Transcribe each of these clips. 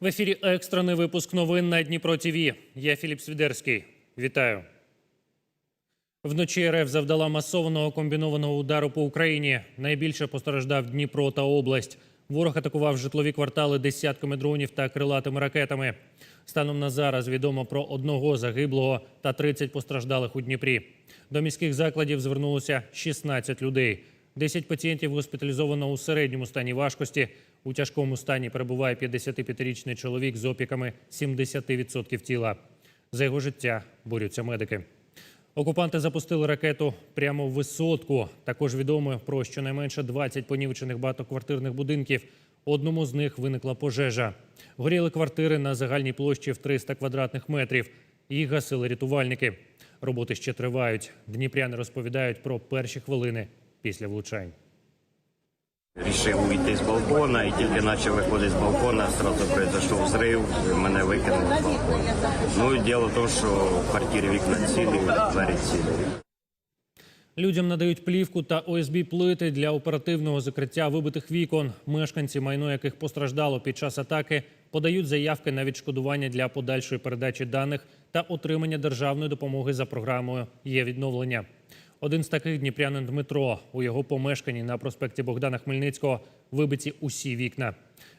В ефірі екстрений випуск новин на Дніпро ТВ. Я Філіп Свідерський. Вітаю. Вночі РФ завдала масованого комбінованого удару по Україні. Найбільше постраждав Дніпро та область. Ворог атакував житлові квартали десятками дронів та крилатими ракетами. Станом на зараз відомо про одного загиблого та 30 постраждалих у Дніпрі. До міських закладів звернулося 16 людей. 10 пацієнтів госпіталізовано у середньому стані важкості. У тяжкому стані перебуває 55-річний чоловік з опіками 70% тіла. За його життя борються медики. Окупанти запустили ракету прямо в висотку. Також відомо про щонайменше 20 понівечених багатоквартирних будинків. Одному з них виникла пожежа. Горіли квартири на загальній площі в 300 квадратних метрів. Їх гасили рятувальники. Роботи ще тривають. Дніпряни розповідають про перші хвилини після влучань. Рішив уйти з балкона і тільки почав виходити з балкона, одразу произошов взрив, мене викинуло з балкона. Ну і діло в тому, що в квартирі вікна цілі, двері цілі. Людям надають плівку та ОСБ плити для оперативного закриття вибитих вікон. Мешканці, майно яких постраждало під час атаки, подають заявки на відшкодування для подальшої передачі даних та отримання державної допомоги за програмою є відновлення. Один з таких дніпрянин Дмитро. У його помешканні на проспекті Богдана Хмельницького вибиті усі вікна.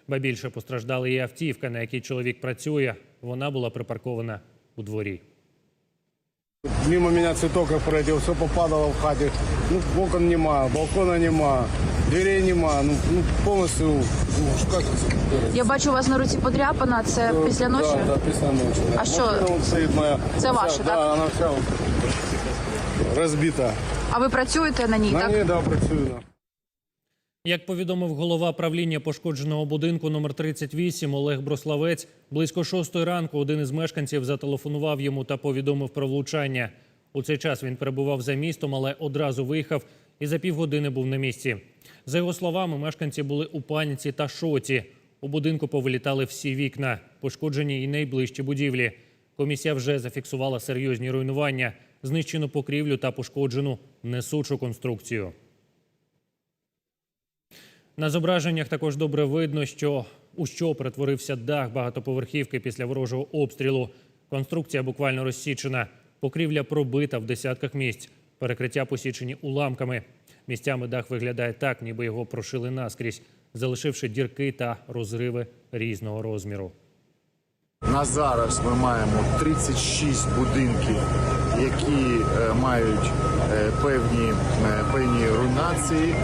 Ба більше постраждала і автівка, на якій чоловік працює. Вона була припаркована у дворі. Мимо меня цветок как все попадало в хате. Ну, окон нема, балкона нема, дверей нема. Ну, ну повністю, ну, это? Я бачу у вас на руці подряпана. Це після ночі. Да, да, після ночі. да. А що? Це ваша, да, вона вся розбита. А ви працюєте на ній, На так? ній, да, працюю, да. Як повідомив голова правління пошкодженого будинку номер 38 Олег Брославець, близько шостої ранку один із мешканців зателефонував йому та повідомив про влучання. У цей час він перебував за містом, але одразу виїхав і за півгодини був на місці. За його словами, мешканці були у паніці та шоці. У будинку повилітали всі вікна, пошкоджені і найближчі будівлі. Комісія вже зафіксувала серйозні руйнування, знищену покрівлю та пошкоджену несучу конструкцію. На зображеннях також добре видно, що у що перетворився дах багатоповерхівки після ворожого обстрілу. Конструкція буквально розсічена, покрівля пробита в десятках місць, перекриття посічені уламками. Місцями дах виглядає так, ніби його прошили наскрізь, залишивши дірки та розриви різного розміру. На зараз ми маємо 36 будинків, які е, мають е, певні, е, певні руйнації.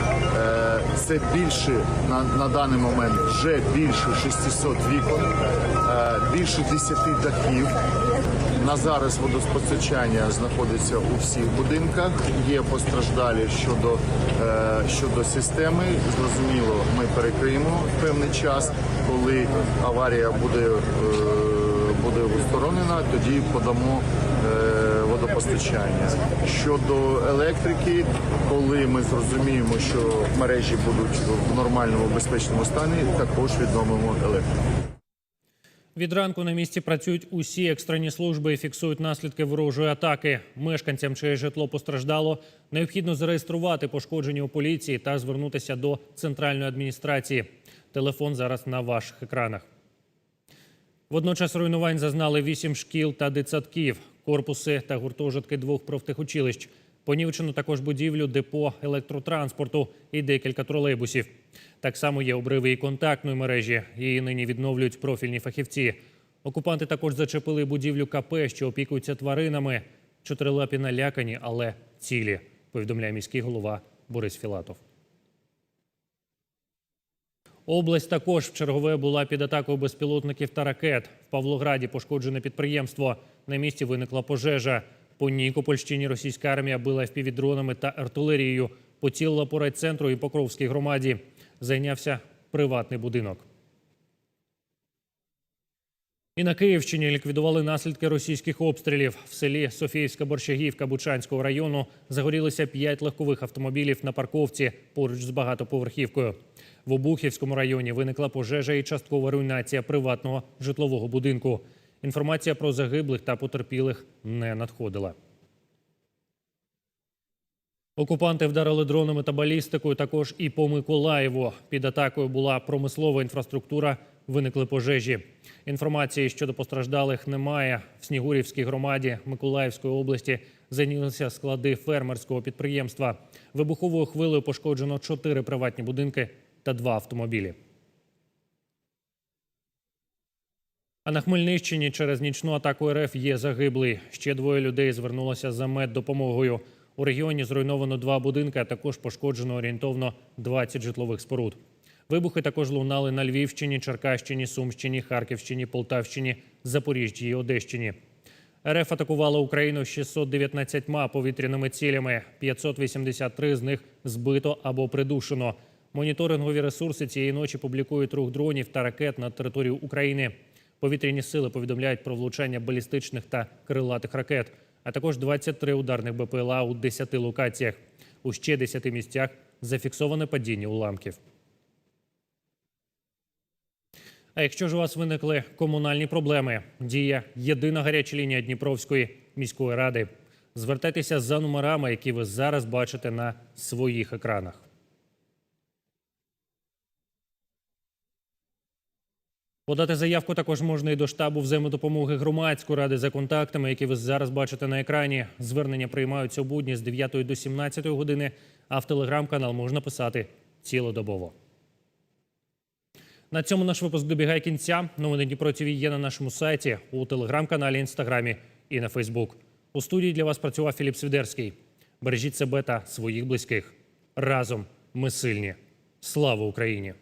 Це більше на, на даний момент вже більше 600 вікон, більше 10 дахів. На зараз водоспостачання знаходиться у всіх будинках. Є постраждалі щодо, щодо системи. Зрозуміло, ми перекриємо певний час, коли аварія буде. буде устранена, тоді подамо водопостачання. Щодо електрики, коли ми зрозуміємо, що мережі будуть в нормальному безпечному стані, також відновимо електрику. Від ранку на місці працюють усі екстрені служби і фіксують наслідки ворожої атаки. Мешканцям, чиє житло постраждало, необхідно зареєструвати пошкодження у поліції та звернутися до центральної адміністрації. Телефон зараз на ваших екранах. Водночас руйнувань зазнали вісім шкіл та дитсадків, корпуси та гуртожитки двох профтехучилищ. Понівечено також будівлю депо електротранспорту і декілька тролейбусів. Так само є обриви і контактної мережі. Її нині відновлюють профільні фахівці. Окупанти також зачепили будівлю КП, що опікуються тваринами. Чотирилапі налякані, але цілі, повідомляє міський голова Борис Філатов. Область також в чергове була під атакою безпілотників та ракет. В Павлограді пошкоджене підприємство. На місці виникла пожежа. По Нікопольщині російська армія била впівдронами та артилерією. Поцілила по райцентру і Покровській громаді. Зайнявся приватний будинок. І на Київщині ліквідували наслідки російських обстрілів. В селі Софіївська Борщагівка Бучанського району загорілися п'ять легкових автомобілів на парковці поруч з багатоповерхівкою. В Обухівському районі виникла пожежа і часткова руйнація приватного житлового будинку. Інформація про загиблих та потерпілих не надходила. Окупанти вдарили дронами та балістикою також і по Миколаєву. Під атакою була промислова інфраструктура, виникли пожежі. Інформації щодо постраждалих немає. В Снігурівській громаді Миколаївської області зайнялися склади фермерського підприємства. Вибуховою хвилею пошкоджено чотири приватні будинки та два автомобілі. А на Хмельниччині через нічну атаку РФ є загиблий. Ще двоє людей звернулося за меддопомогою. У регіоні зруйновано два будинки, а також пошкоджено орієнтовно 20 житлових споруд. Вибухи також лунали на Львівщині, Черкащині, Сумщині, Харківщині, Полтавщині, Запоріжжі і Одещині. РФ атакувала Україну 619 повітряними цілями. 583 з них збито або придушено. Моніторингові ресурси цієї ночі публікують рух дронів та ракет над територією України. Повітряні сили повідомляють про влучання балістичних та крилатих ракет, а також 23 ударних БПЛА у 10 локаціях. У ще 10 місцях зафіксоване падіння уламків. А якщо ж у вас виникли комунальні проблеми, діє єдина гаряча лінія Дніпровської міської ради. Звертайтеся за номерами, які ви зараз бачите на своїх екранах. Подати заявку також можна і до штабу взаємодопомоги громадської ради за контактами, які ви зараз бачите на екрані. Звернення приймаються у будні з 9 до 17 години, а в телеграм-канал можна писати цілодобово. На цьому наш випуск добігає кінця. Новини Дніпро ТВ є на нашому сайті, у телеграм-каналі, інстаграмі і на Фейсбук. У студії для вас працював Філіп Свідерський. Бережіть себе та своїх близьких. Разом ми сильні. Слава Україні!